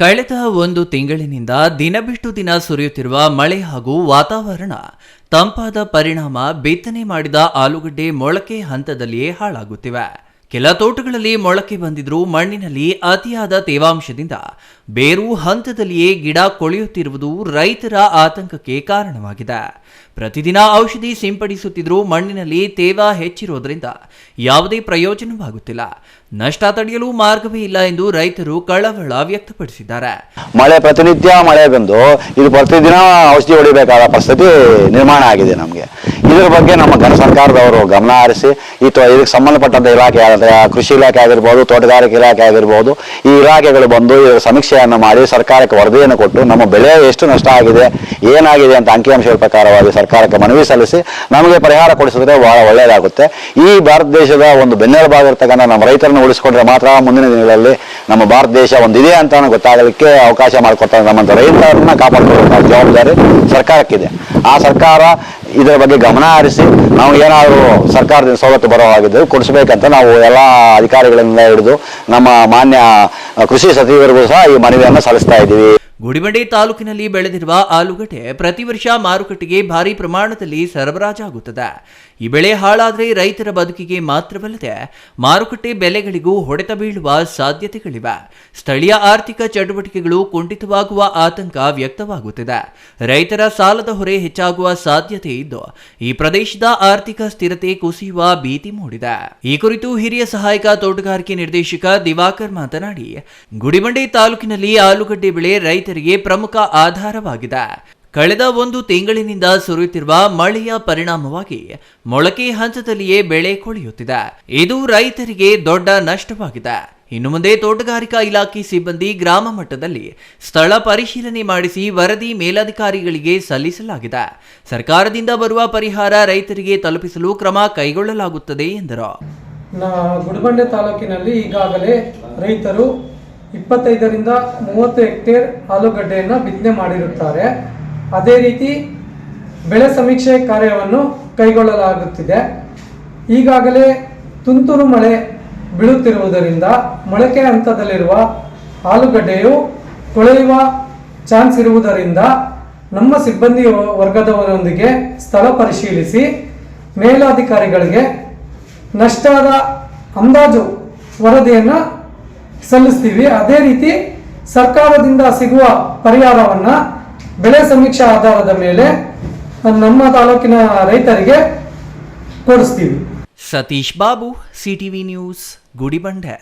ಕಳೆದ ಒಂದು ತಿಂಗಳಿನಿಂದ ದಿನ ಬಿಟ್ಟು ದಿನ ಸುರಿಯುತ್ತಿರುವ ಮಳೆ ಹಾಗೂ ವಾತಾವರಣ ತಂಪಾದ ಪರಿಣಾಮ ಬಿತ್ತನೆ ಮಾಡಿದ ಆಲೂಗಡ್ಡೆ ಮೊಳಕೆ ಹಂತದಲ್ಲಿಯೇ ಹಾಳಾಗುತ್ತಿವೆ. ಕೆಲ ತೋಟಗಳಲ್ಲಿ ಮೊಳಕೆ ಬಂದಿದ್ರೂ ಮಣ್ಣಿನಲ್ಲಿ ಅತಿಯಾದ ತೇವಾಂಶದಿಂದ ಬೇರು ಹಂತದಲ್ಲಿಯೇ ಗಿಡ ಕೊಳೆಯುತ್ತಿರುವುದು ರೈತರ ಆತಂಕಕ್ಕೆ ಕಾರಣವಾಗಿದೆ. ಪ್ರತಿದಿನ ಔಷಧಿ ಸಿಂಪಡಿಸುತ್ತಿದ್ರೂ ಮಣ್ಣಿನಲ್ಲಿ ತೇವ ಹೆಚ್ಚಿರೋದ್ರಿಂದ ಯಾವುದೇ ಪ್ರಯೋಜನವಾಗುತ್ತಿಲ್ಲ. ನಷ್ಟ ತಡೆಯಲು ಮಾರ್ಗವೇ ಇಲ್ಲ ಎಂದು ರೈತರು ಕಳವಳ ವ್ಯಕ್ತಪಡಿಸಿದ್ದಾರೆ. ಮಳೆ ಪ್ರತಿನಿತ್ಯ ಮಳೆ ಬಂದು ಇದು ಪ್ರತಿದಿನ ಔಷಧಿ ಹೊಡಿಬೇಕಾದ ಪರಿಸ್ಥಿತಿ ನಿರ್ಮಾಣ ಆಗಿದೆ ನಮಗೆ. ಇದರ ಬಗ್ಗೆ ನಮ್ಮ ಸರ್ಕಾರದವರು ಗಮನ ಹರಿಸಿ, ಈ ತೋ ಇದಕ್ಕೆ ಸಂಬಂಧಪಟ್ಟಂತ ಇಲಾಖೆ ಕೃಷಿ ಇಲಾಖೆ ಆಗಿರ್ಬೋದು, ತೋಟಗಾರಿಕೆ ಇಲಾಖೆ ಆಗಿರ್ಬೋದು, ಈ ಇಲಾಖೆಗಳು ಬಂದು ಸಮೀಕ್ಷೆಯನ್ನು ಮಾಡಿ ಸರ್ಕಾರಕ್ಕೆ ವರದಿಯನ್ನು ಕೊಟ್ಟು ನಮ್ಮ ಬೆಳೆ ಎಷ್ಟು ನಷ್ಟ ಆಗಿದೆ, ಏನಾಗಿದೆ ಅಂತ ಅಂಕಿಅಂಶಗಳ ಪ್ರಕಾರವಾಗಿ ಸರ್ಕಾರಕ್ಕೆ ಮನವಿ ಸಲ್ಲಿಸಿ ನಮಗೆ ಪರಿಹಾರ ಕೊಡಿಸಿದ್ರೆ ಬಹಳ ಒಳ್ಳೆಯದಾಗುತ್ತೆ. ಈ ಭಾರತ ದೇಶದ ಒಂದು ಬೆನ್ನೆಲುಬಾಗಿರ್ತಕ್ಕಂಥ ನಮ್ಮ ರೈತರನ್ನು ಉಳಿಸಿಕೊಂಡ್ರೆ ಮಾತ್ರ ಮುಂದಿನ ದಿನಗಳಲ್ಲಿ ನಮ್ಮ ಭಾರತ ದೇಶ ಒಂದಿದೆ ಅಂತ ಗೊತ್ತಾಗಲಿಕ್ಕೆ ಅವಕಾಶ ಮಾಡಿಕೊಡ್ತಾರೆ ನಮ್ಮಂಥ ರೈತರನ್ನ ಕಾಪಾಡಿಕೊಳ್ಳುವಂಥ ಜವಾಬ್ದಾರಿ ಸರ್ಕಾರಕ್ಕಿದೆ. ಆ ಸರ್ಕಾರ ಇದರ ಬಗ್ಗೆ ಗಮನ ಹರಿಸಿ ನಾವು ಏನಾದರೂ ಸರ್ಕಾರದಿಂದ ಸವಲತ್ತು ಬರೋವಾಗಿದ್ದು ಕೊಡಿಸ್ಬೇಕಂತ ನಾವು ಎಲ್ಲ ಅಧಿಕಾರಿಗಳಿಂದ ಹಿಡಿದು ನಮ್ಮ ಮಾನ್ಯ ಕೃಷಿ ಸಚಿವರಿಗೂ ಸಹ ಈ ಮನವಿಯನ್ನು ಸಲ್ಲಿಸ್ತಾ ಇದ್ದೀವಿ. ಗುಡಿಬಂಡಿ ತಾಲೂಕಿನಲ್ಲಿ ಬೆಳೆದಿರುವ ಆಲೂಗಡ್ಡೆ ಪ್ರತಿ ವರ್ಷ ಮಾರುಕಟ್ಟೆಗೆ ಭಾರಿ ಪ್ರಮಾಣದಲ್ಲಿ ಸರಬರಾಜಾಗುತ್ತದೆ. ಈ ಬೆಳೆ ಹಾಳಾದರೆ ರೈತರ ಬದುಕಿಗೆ ಮಾತ್ರವಲ್ಲದೆ ಮಾರುಕಟ್ಟೆ ಬೆಲೆಗಳಿಗೂ ಹೊಡೆತ ಬೀಳುವ ಸಾಧ್ಯತೆಗಳಿವೆ. ಸ್ಥಳೀಯ ಆರ್ಥಿಕ ಚಟುವಟಿಕೆಗಳು ಕುಂಠಿತವಾಗುವ ಆತಂಕ ವ್ಯಕ್ತವಾಗುತ್ತಿದೆ. ರೈತರ ಸಾಲದ ಹೊರೆ ಹೆಚ್ಚಾಗುವ ಸಾಧ್ಯತೆ ಇದ್ದು, ಈ ಪ್ರದೇಶದ ಆರ್ಥಿಕ ಸ್ಥಿರತೆ ಕುಸಿಯುವ ಭೀತಿ ಮೂಡಿದೆ. ಈ ಕುರಿತು ಹಿರಿಯ ಸಹಾಯಕ ತೋಟಗಾರಿಕೆ ನಿರ್ದೇಶಕ ದಿವಾಕರ್ ಮಾತನಾಡಿ ಗುಡಿಬಂಡೆ ತಾಲೂಕಿನಲ್ಲಿ ಆಲೂಗಡ್ಡೆ ಬೆಳೆ ರೈತರಿಗೆ ಪ್ರಮುಖ ಆಧಾರವಾಗಿದೆ. ಕಳೆದ ಒಂದು ತಿಂಗಳಿನಿಂದ ಸುರಿಯುತ್ತಿರುವ ಮಳೆಯ ಪರಿಣಾಮವಾಗಿ ಮೊಳಕೆ ಹಂತದಲ್ಲಿಯೇ ಬೆಳೆ ಕೊಳೆಯುತ್ತಿದೆ. ಇದು ರೈತರಿಗೆ ದೊಡ್ಡ ನಷ್ಟವಾಗಿದೆ. ಇನ್ನು ಮುಂದೆ ತೋಟಗಾರಿಕಾ ಇಲಾಖೆ ಸಿಬ್ಬಂದಿ ಗ್ರಾಮ ಮಟ್ಟದಲ್ಲಿ ಸ್ಥಳ ಪರಿಶೀಲನೆ ಮಾಡಿಸಿ ವರದಿ ಮೇಲಧಿಕಾರಿಗಳಿಗೆ ಸಲ್ಲಿಸಲಾಗಿದೆ. ಸರ್ಕಾರದಿಂದ ಬರುವ ಪರಿಹಾರ ರೈತರಿಗೆ ತಲುಪಿಸಲು ಕ್ರಮ ಕೈಗೊಳ್ಳಲಾಗುತ್ತದೆ ಎಂದರು. ಗುಡಬಂಡೆ ತಾಲೂಕಿನಲ್ಲಿ ಈಗಾಗಲೇ ರೈತರು ಇಪ್ಪತ್ತೈದರಿಂದ ಮೂವತ್ತು ಹೆಕ್ಟೇರ್ ಆಲೂಗಡ್ಡೆಯನ್ನು ಬಿತ್ತನೆ ಮಾಡಿರುತ್ತಾರೆ. ಅದೇ ರೀತಿ ಬೆಳೆ ಸಮೀಕ್ಷೆ ಕಾರ್ಯವನ್ನು ಕೈಗೊಳ್ಳಲಾಗುತ್ತಿದೆ. ಈಗಾಗಲೇ ತುಂತುರು ಮಳೆ ಬೀಳುತ್ತಿರುವುದರಿಂದ ಮೊಳಕೆ ಹಂತದಲ್ಲಿರುವ ಆಲೂಗಡ್ಡೆಯು ಕೊಳೆಯುವ ಚಾನ್ಸ್ ಇರುವುದರಿಂದ ನಮ್ಮ ಸಿಬ್ಬಂದಿ ವರ್ಗದವರೊಂದಿಗೆ ಸ್ಥಳ ಪರಿಶೀಲಿಸಿ ಮೇಲಾಧಿಕಾರಿಗಳಿಗೆ ನಷ್ಟದ ಅಂದಾಜು ವರದಿಯನ್ನು ಸಲ್ಲಿಸ್ತೀವಿ. ಅದೇ ರೀತಿ ಸರ್ಕಾರದಿಂದ ಸಿಗುವ ಪರಿಹಾರವನ್ನು ಬೆಳೆ ಸಮೀಕ್ಷಾ ಆಧಾರದ ಮೇಲೆ ನಮ್ಮ ತಾಲೂಕಿನ ರೈತರಿಗೆ ಕೊಡಿಸ್ತೀವಿ ಸತೀಶ್ ಬಾಬು ಸಿಟಿವಿ ನ್ಯೂಸ್ ಗುಡಿಬಂಡೆ.